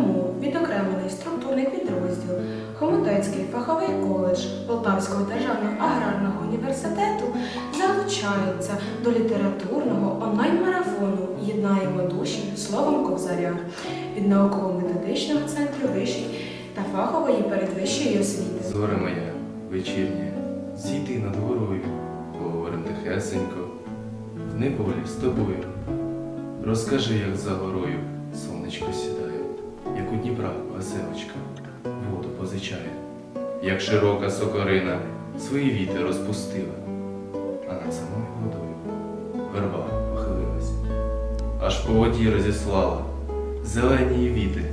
тому відокремлений структурний підрозділ Хомутецький фаховий коледж Полтавського державного аграрного університету залучається до літературного онлайн-марафону Єднаємо душі словом Кобзаря від науково-методичного центру вищої та фахової передвищої освіти. Зоре моя, вечірня, зійди над горою, поговорим тихесенько, в неволі з тобою. Розкажи, як за горою сонечко Дніпра веселочка воду позичає, як широка сокорина свої віти розпустила, а над самою водою верба похилилась, аж по воді розіслала зелені віти,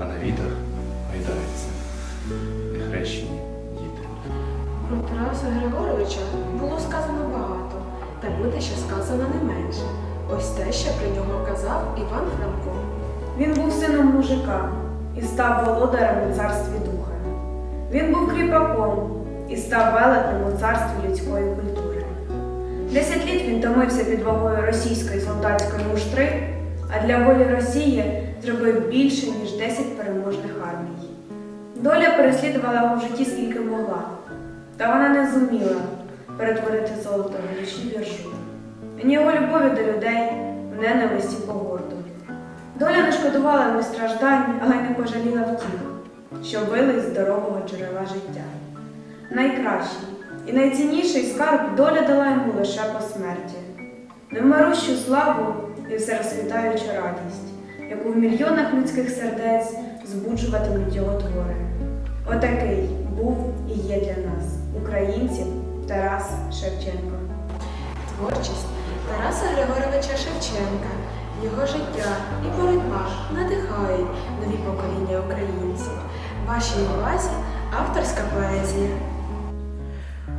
а на вітах гайдаються нехрещені діти. Про Тараса Григоровича було сказано багато, та буде ще сказано не менше. Ось те, що про нього казав Іван Франко. Він був сином мужика і став володарем у царстві духа. Він був кріпаком і став велетнем у царстві людської культури. Десять літ він томився під вагою російської солдатської муштри, а для волі Росії зробив більше, ніж 10 переможних армій. Доля переслідувала його в житті скільки могла, та вона не зуміла перетворити золото в річну віршу. Ні його любові до людей, в ненависті погорду. Шкодувала йому страждань, але не пожаліла втіх, що били з здорового джерела життя. Найкращий і найцінніший скарб доля дала йому лише по смерті. Невмирущу славу і всерозквітаючу радість, яку в мільйонах людських сердець збуджуватимуть його твори. Отакий був і є для нас, українців, Тарас Шевченко. Творчість Тараса Григоровича Шевченка, його життя і боротьба надихають нові покоління українців. Вашій увазі авторська поезія.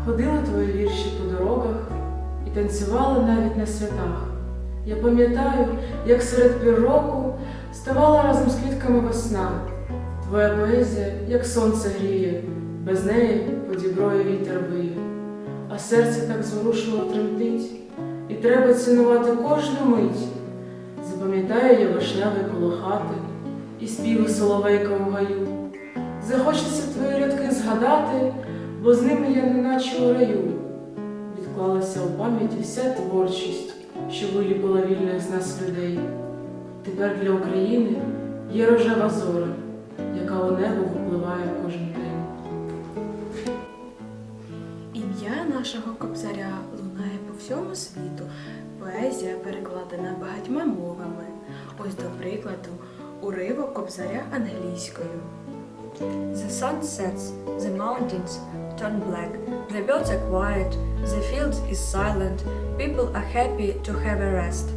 Ходили твої вірші по дорогах і танцювали навіть на святах. Я пам'ятаю, як серед пір року ставала разом з квітками весна. Твоя поезія, як сонце гріє, без неї по діброю вітер виє. А серце так зворушливо тремтить, і треба цінувати кожну мить. Запам'ятаю я вишневий коло хати і співи соловейка в гаю. Захочеться твої рядки згадати, бо з ними я неначе у раю. Відклалася у пам'яті вся творчість, що виліпила вільних з нас людей. Тепер для України є рожева зора, яка у небо випливає кожен день. Ім'я нашого кобзаря всьому світу. Поезія перекладена багатьма мовами. Ось до прикладу, уривок кобзаря англійською. The sun sets, the mountains turn black, the birds are quiet, the field is silent, people are happy to have a rest.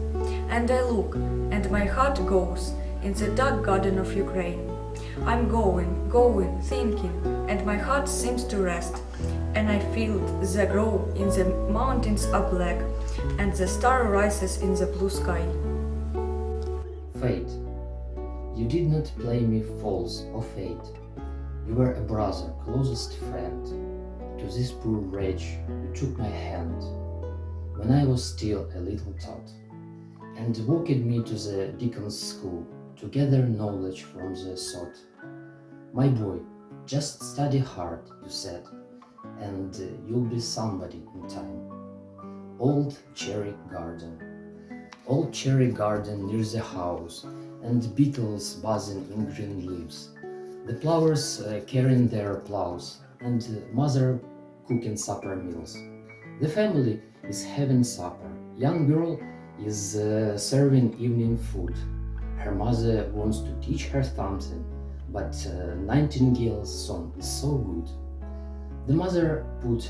And I look, and my heart goes in the dark garden of Ukraine. I'm going, going, thinking, and my heart seems to rest. And I feel the glow in the mountains are black, and the star rises in the blue sky. Fate, you did not play me false, O fate. You were a brother, closest friend. To this poor wretch, you took my hand when I was still a little tot, and walked me to the deacon's school to gather knowledge from the sod. My boy, just study hard, you said, and uh, you'll be somebody in time. Old cherry garden. Old cherry garden near the house, and beetles buzzing in green leaves. The plovers uh, carrying their plows, and uh, mother cooking supper meals. The family is having supper. Young girl is uh, serving evening food. Her mother wants to teach her something, but uh, Nightingale's song is so good. The mother put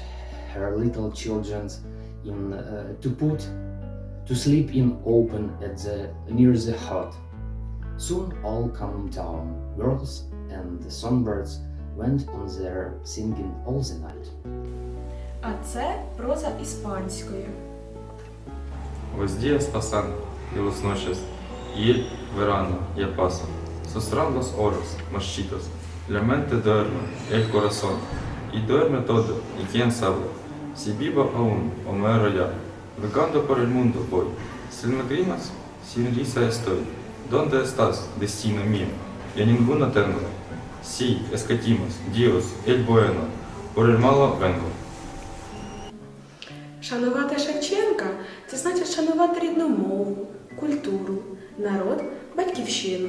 her little children in uh, to put to sleep in open at the near the hut. Soon all come down. Girls and the songbirds went on their singing all the night. А це проза іспанською. Los días pasan y los noches, Il verano я paso. Sostran las horas, más chicas. La mente duerme, el corazón. Y duerme todo, y quién sabe. Si vivo aún, o muero ya. Vagando por el mundo voy. Sin lágrimas, sin risa estoy. ¿Dónde estás, destino mío? Ya ninguno tengo. Si escatimos, Dios, el bueno, por el malo vengo. Шанувати Шевченка це значить шанувати рідну мову культуру, народ, батьківщину.